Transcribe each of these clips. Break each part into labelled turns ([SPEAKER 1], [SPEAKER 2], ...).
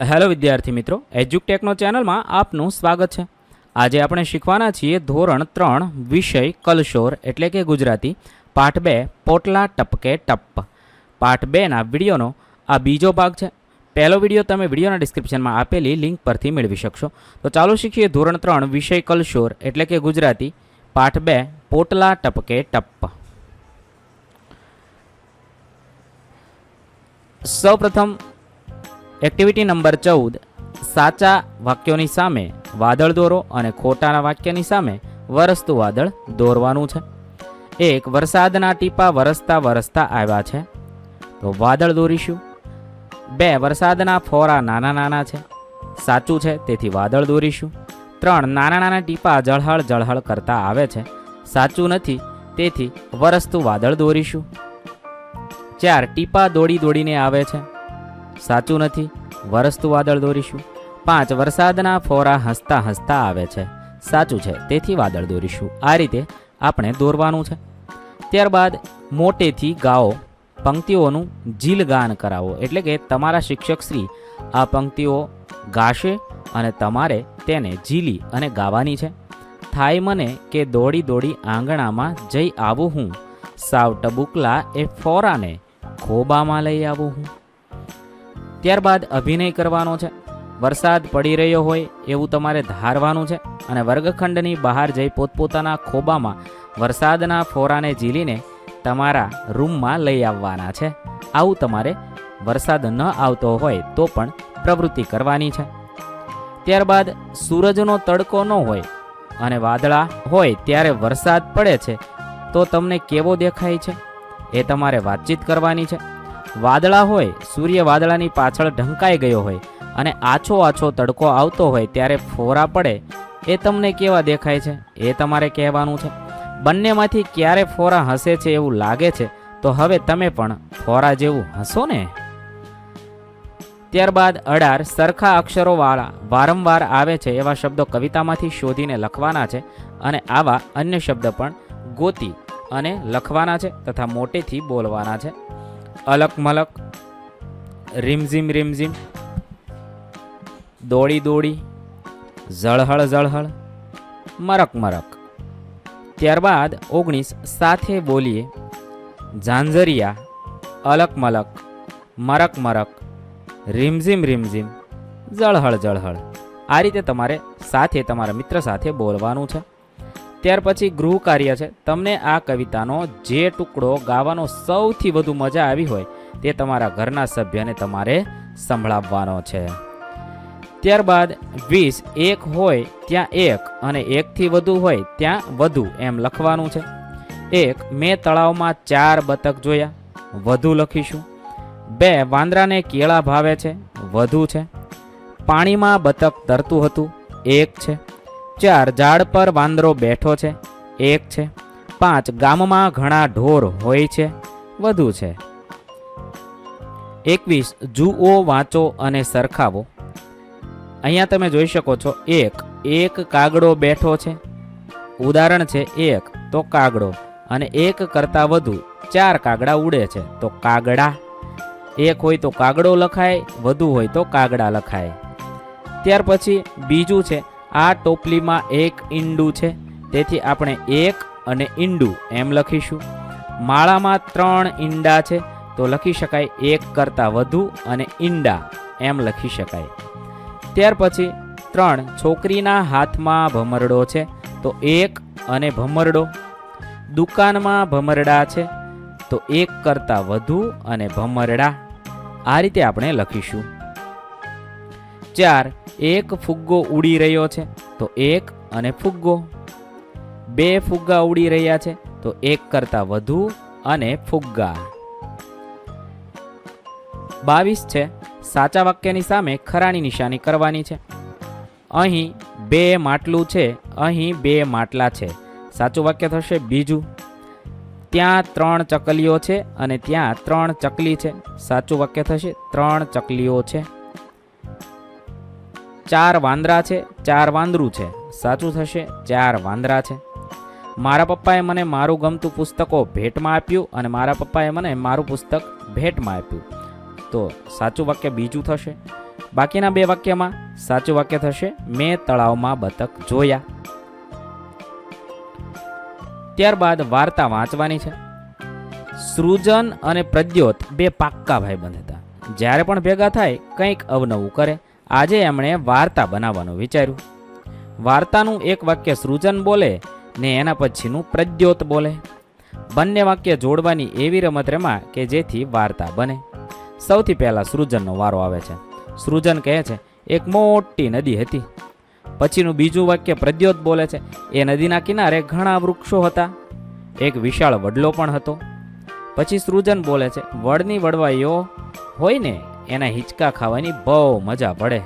[SPEAKER 1] Hello વિદ્યાર્થી મિત્રો, એજ્યુકટેકનો ચેનલમાં આપનું સ્વાગત છે. આજે આપણે શીખવાના છીએ ધોરણ ત્રણ, વિષય કલશોર, એટલે કે ગુજરાતી, પાઠ બે, પોટલા ટપકે ટપ પાઠ બેના વિડીયોનો આ બીજો ભાગ છે. પહેલો વીડિયો તમે વિડીયોના ડિસ્ક્રિપ્શનમાં આપેલી લિંક પરથી મેળવી શકશો. તો ચાલો શીખીએ ધોરણ ત્રણ, વિષય કલશોર, એટલે કે ગુજરાતી, પાઠ બે, પોટલા ટપકે ટપ સૌપ્રથમ એક્ટિવિટી નંબર ચૌદ, સાચા વાક્યોની સામે વાદળ દોરો અને ખોટાના વાક્યની સામે વરસતું વાદળ દોરવાનું છે. એક, વરસાદના ટીપા વરસતા વરસતા આવ્યા છે. તો વાદળ દોરીશું. બે, વરસાદના ફોરા નાના નાના છે. સાચું છે, તેથી વાદળ દોરીશું. ત્રણ, નાના નાના ટીપા જળહળ જળહળ કરતા આવે છે. સાચું નથી, તેથી વરસતું વાદળ દોરીશું. ચાર, ટીપા દોડી દોડીને આવે છે. સાચું નથી. વરસતું વાદળ દોરીશું. પાંચ, વરસાદના ફોરા હસતા હસતા આવે છે. સાચું છે, તેથી વાદળ દોરીશું. આ રીતે આપણે દોરવાનું છે. ત્યારબાદ મોટેથી ગાઓ પંક્તિઓનું જીલ ગાન કરાવો. એટલે કે તમારા શિક્ષકશ્રી આ પંક્તિઓ ગાશે અને તમારે તેને ઝીલી અને ગાવાની છે. થાય મને કે દોડી દોડી આંગણામાં જઈ આવું હું. સાવ ટબુકલા એ ફોરાને ખોબામાં લઈ આવું હું. ત્યારબાદ અભિનય કરવાનો છે. વરસાદ પડી રહ્યો હોય એવું તમારે ધારવાનું છે અને વર્ગખંડની બહાર જઈ પોતપોતાના ખોબામાં વરસાદના ફોરાને ઝીલીને તમારા રૂમમાં લઈ આવવાના છે. આવું તમારે વરસાદ ન આવતો હોય તો પણ પ્રવૃત્તિ કરવાની છે. ત્યારબાદ સૂરજનો તડકો ન હોય અને વાદળા હોય ત્યારે વરસાદ પડે છે તો તમને કેવો દેખાય છે? એ તમારે વાતચીત કરવાની છે. વાદળા હોય, સૂર્ય વાદળાની પાછળ ઢંકાઈ ગયો હોય અને આછો આછો તડકો આવતો હોય ત્યારે ફોરા પડે, એ તમને કેવા દેખાય છે? એ તમારે કહેવાનું છે. બંનેમાંથી ક્યારે ફોરા હસે છે એવું લાગે છે, તો હવે તમે પણ ફોરા જેવું હસો ને? ત્યારબાદ અઢાર સરખા અક્ષરોવાળા વારંવાર આવે છે એવા શબ્દો કવિતામાંથી શોધીને લખવાના છે અને આવા અન્ય શબ્દ પણ ગોતી અને લખવાના છે તથા મોટેથી બોલવાના છે. અલક મલક, રીમઝીમ રીમઝીમ, દોડી દોડી, ઝળહળ ઝળહળ, મરક મરક. ત્યારબાદ ઓગણીસ સાથે બોલીએ, ઝાંઝરિયા, અલક મલક, મરક મરક, રીમઝીમ રીમઝીમ, ઝળહળ ઝળહળ. આ રીતે તમારે સાથે, તમારા મિત્ર સાથે બોલવાનું છે. ત્યાર પછી ગૃહ કાર્ય છે. તમને આ કવિતાનો જે ટુકડો ગાવાનો સૌથી વધુ મજા આવી હોય તે તમારા ઘરના સભ્યને તમારે સંભળાવવાનો છે. ત્યારબાદ વીસ એક હોય ત્યાં એક અને એકથી વધુ હોય ત્યાં વધુ એમ લખવાનું છે. એક, મેં તળાવમાં ચાર બતક જોયા. વધુ લખીશું. બે, વાંદરાને કેળા ભાવે છે. વધુ છે. પાણીમાં બતક તરતું હતું. એક છે. ચાર ઝાડ પર વાંદરો બેઠો છે, એક છે. પાંચ ગામમાં ઘણા ઢોર હોય છે, વધુ છે. એકવીસ જુઓ, વાંચો અને સરખાવો. અહીંયા તમે જોઈ શકો છો, એક એક કાગડો બેઠો છે. ઉદાહરણ છે, એક, તો કાગડો. અને એક કરતાં વધુ, ચાર કાગડા ઉડે છે, તો કાગડા. એક હોય તો કાગડો લખાય, વધુ હોય તો કાગડા લખાય. ત્યાર પછી બીજું છે આ ટોપલીમાં એક ઈંડું છે. તેથી આપણે એક અને ઈંડું એમ લખીશું. માળામાં ત્રણ ઈંડા છે, તો લખી શકાય એક કરતાં વધુ અને ઈંડા એમ લખી શકાય. ત્યાર પછી ત્રણ છોકરીના હાથમાં ભમરડો છે, તો એક અને ભમરડો. દુકાનમાં ભમરડા છે, તો એક કરતાં વધુ અને ભમરડા. આ રીતે આપણે લખીશું. ચાર એક ફુગ્ગો ઉડી રહ્યો છે, તો એક અને ફુગ્ગો. બે ફુગ્ગા ઉડી રહ્યા છે, તો એક કરતાં વધુ અને ફુગ્ગા. બાવીસ છે, સાચા વાક્યની સામે ખરાની નિશાની કરવાની છે. અહીં બે માટલું છે, અહીં બે માટલા છે. સાચું વાક્ય થશે બીજું. ત્યાં ત્રણ ચકલીઓ છે અને ત્યાં ત્રણ ચકલી છે. સાચું વાક્ય થશે ત્રણ ચકલીઓ છે. ચાર વાંદરા છે, ચાર વાંદરું છે. સાચું થશે, ચાર વાંદરા છે. મારા પપ્પાએ મને મારું ગમતું પુસ્તકો ભેટમાં આપ્યું અને મારા પપ્પાએ મને મારું પુસ્તક ભેટમાં આપ્યું. તો સાચું વાક્ય બીજું થશે. બાકીના બે વાક્યમાં સાચું વાક્ય થશે, મેં તળાવમાં બતક જોયા. ત્યારબાદ વાર્તા વાંચવાની છે. સૃજન અને પ્રદ્યોત બે પાક્કા ભાઈબંધ હતા. જ્યારે પણ ભેગા થાય, કંઈક અવનવું કરે. આજે એમણે વાર્તા બનાવવાનું વિચાર્યું. વાર્તાનું એક વાક્ય સૃજન બોલે ને એના પછીનું પ્રદ્યોત બોલે. બંને વાક્ય જોડવાની એવી રમત રમા કે જેથી વાર્તા બને. સૌથી પહેલાં સૃજનનો વારો આવે છે. સૃજન કહે છે, એક મોટી નદી હતી. પછીનું બીજું વાક્ય પ્રદ્યોત બોલે છે, એ નદીના કિનારે ઘણા વૃક્ષો હતા. એક વિશાળ વડલો પણ હતો. પછી સૃજન બોલે છે, વડની વડવાઈઓ હોય ને એના હિંચકા ખાવાની બહુ મજા પડે.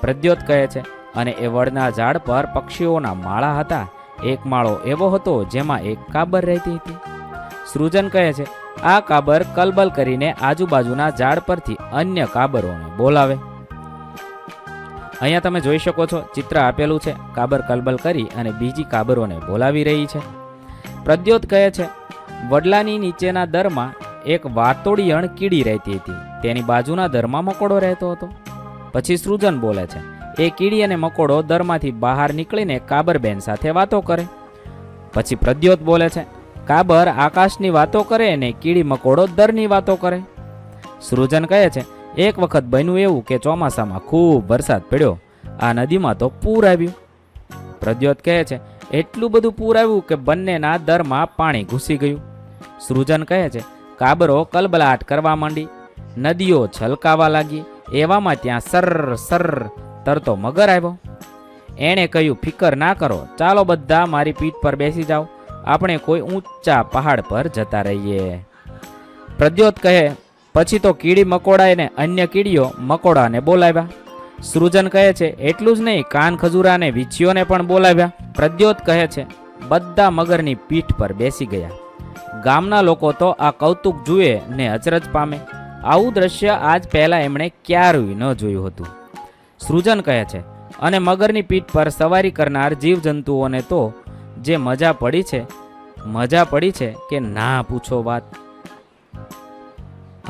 [SPEAKER 1] પ્રદ્યોત કહે છે, અને એ વડના ઝાડ પર પક્ષીઓના માળા હતા. એક માળો એવો હતો જેમાં એક કાબર રહેતી હતી. સૃજન કહે છે, આ કાબર કલબલ કરીને આજુબાજુના ઝાડ પરથી અન્ય કાબરોને બોલાવે. અહીંયા તમે જોઈ શકો છો, ચિત્ર આપેલું છે, કાબર કલબલ કરી અને બીજી કાબરોને બોલાવી રહી છે. પ્રદ્યોત કહે છે, વડલાની નીચેના દરમાં એક વાતોડિયણ કીડી રહેતી હતી. તેની બાજુના દરમાં મકોડો રહેતો હતો. પછી સૃજન બોલે છે, એ કીડી અને મકોડો દરમાંથી બહાર નીકળીને કાબરબેન સાથે વાતો કરે. પછી પ્રદ્યોત બોલે છે, કાબર આકાશની વાતો કરે અને કીડી મકોડો દરની વાતો કરે. સૃજન કહે છે, એક વખત બન્યું એવું કે ચોમાસામાં ખૂબ વરસાદ પડ્યો, આ નદીમાં તો પૂર આવ્યું. પ્રદ્યોત કહે છે, એટલું બધું પૂર આવ્યું કે બંનેના દરમાં પાણી ઘૂસી ગયું. સૃજન કહે છે, કાબરો કલબલાટ કરવા માંડી નદીઓ છલકાવા લાગી. એવામાં ત્યાં સર સર તરતો મગર આવ્યો. એણે કહ્યું, ફિકર ના કરો. ચાલો બધા મારી પીઠ પર બેસી જાઓ. આપણે કોઈ ઊંચા પહાડ પર જતા રહીએ. પ્રદ્યોત કહે, પછી તો કીડી મકોડાને અન્ય કીડીઓ મકોડાને બોલાવ્યા. સૃજન કહે છે, એટલું જ નહીં, કાન ખજૂરાને વીછીઓને પણ બોલાવ્યા. પ્રદ્યોત કહે છે, બધા મગરની પીઠ પર બેસી ગયા. ગામના લોકો તો આ કૌતુક જુએ ને અચરજ પામે. આવું દ્રશ્ય આજ પહેલાં એમણે ક્યારેય ન જોયું હતું. સૃજન કહે છે, અને મગરની પીઠ પર સવારી કરનાર જીવજંતુઓને તો જે મજા પડી છે, મજા પડી છે કે ના પૂછો વાત.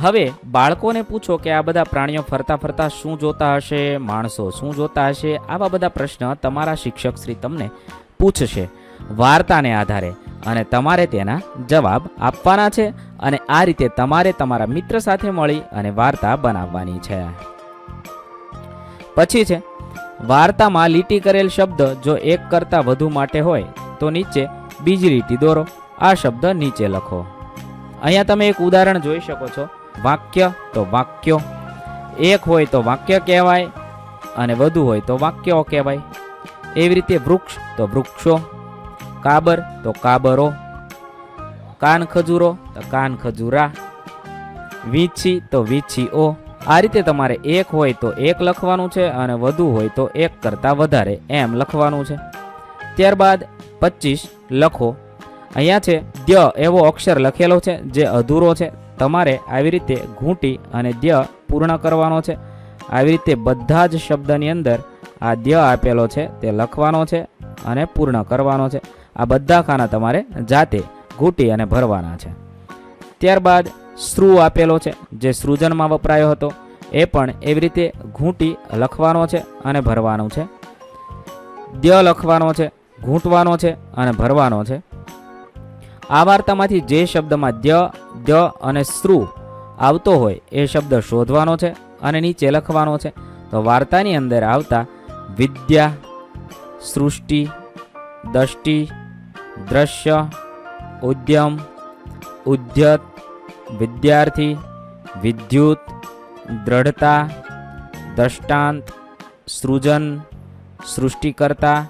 [SPEAKER 1] હવે બાળકોને પૂછો કે આ બધા પ્રાણીઓ ફરતા ફરતા શું જોતા હશે, માણસો શું જોતા હશે, આવા બધા પ્રશ્ન તમારા શિક્ષક શ્રી તમને પૂછશે વાર્તાને આધારે અને તમારે તેના જવાબ આપવાના છે. અને આ રીતે તમારે તમારા મિત્ર સાથે મળી અને વાર્તા બનાવવાની છે. પછી છે, વાર્તામાં લીટી કરેલ શબ્દ જો એક કરતાં વધુ માટે હોય, તો નીચે બીજી લીટી દોરો, આ શબ્દ નીચે લખો. અહીંયા તમે એક ઉદાહરણ જોઈ શકો છો, વાક્ય તો વાક્યો, એક હોય તો વાક્ય કહેવાય, અને વધુ હોય તો વાક્યો કહેવાય. એવી રીતે વૃક્ષ તો વૃક્ષો, કાબર તો કાબરો કાન ખજૂરો, તો કાન ખજૂરા. વીછી, તો વીછીઓ. આ રીતે તમારે એક હોય તો એક લખવાનું છે અને વધુ હોય તો એક કરતાં વધારે એમ લખવાનું છે. ત્યારબાદ પચીસ લખો. અહીંયા છે દ્ય એવો અક્ષર લખેલો છે જે અધૂરો છે. તમારે આવી રીતે ઘૂંટી અને દ્ય પૂર્ણ કરવાનો છે. આવી રીતે બધા જ શબ્દની અંદર આ દ્ય આપેલો છે તે લખવાનો છે અને પૂર્ણ કરવાનો છે. આ બધા ખાના તમારે જાતે ઘૂંટી અને ભરવાના છે. ત્યારબાદ શ્રુ આપેલો છે, જે સૃજનમાં વપરાયો હતો. એ પણ એવી રીતે ઘૂંટી લખવાનો છે અને ભરવાનું છે. દ્ય લખવાનો છે, ઘૂંટવાનો છે અને ભરવાનો છે. આ વાર્તામાંથી જે શબ્દમાં દ્ય દ્ય અને શ્રુ આવતો હોય, એ શબ્દ શોધવાનો છે અને નીચે લખવાનો છે. તો વાર્તાની અંદર આવતા વિદ્યા, સૃષ્ટિ, દષ્ટિ, દ્રશ્ય ઉદ્યમ ઉદ્યત વિદ્યાર્થી, વિદ્યુત, દ્રઢતા, દ્રષ્ટાંત, સૃજન, સૃષ્ટિકર્તા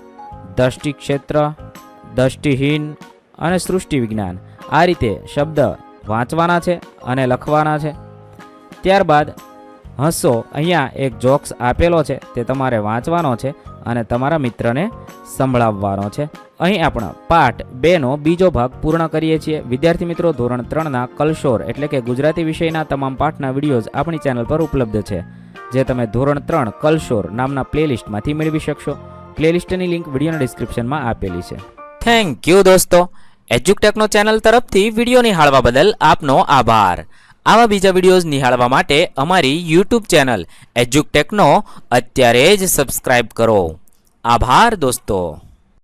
[SPEAKER 1] દષ્ટિક્ષેત્ર દષ્ટિહીન અને સૃષ્ટિ વિજ્ઞાન આ રીતે શબ્દ વાંચવાના છે અને લખવાના છે. ત્યારબાદ હસો અહીંયા એક જોક્સ આપેલો છે, તે તમારે વાંચવાનો છે અને તમારા મિત્રને સંભળાવવાનો છે. અહીં આપણે પાઠ બેનો બીજો ભાગ પૂર્ણ કરીએ છીએ. વિદ્યાર્થી મિત્રો, ધોરણ ત્રણના કલશોર એટલે કે ગુજરાતી વિષયના તમામ પાઠના વિડીયોઝ આપણી ચેનલ પર ઉપલબ્ધ છે. જે તમે ધોરણ ત્રણ કલશોર નામના પ્લેલિસ્ટમાંથી મેળવી શકશો. પ્લેલિસ્ટની લિંક વિડીયોના ડિસ્ક્રિપ્શનમાં આપેલી છે. થેન્ક યુ દોસ્તો. એજ્યુકટેકનો ચેનલ તરફથી વીડિયો નિહાળવા બદલ આપનો આભાર. આવા બીજા વિડીયોઝ નિહાળવા માટે અમારી યુટ્યુબ ચેનલ એજ્યુકટેકનો અત્યારે જ સબસ્ક્રાઇબ કરો. આભાર દોસ્તો.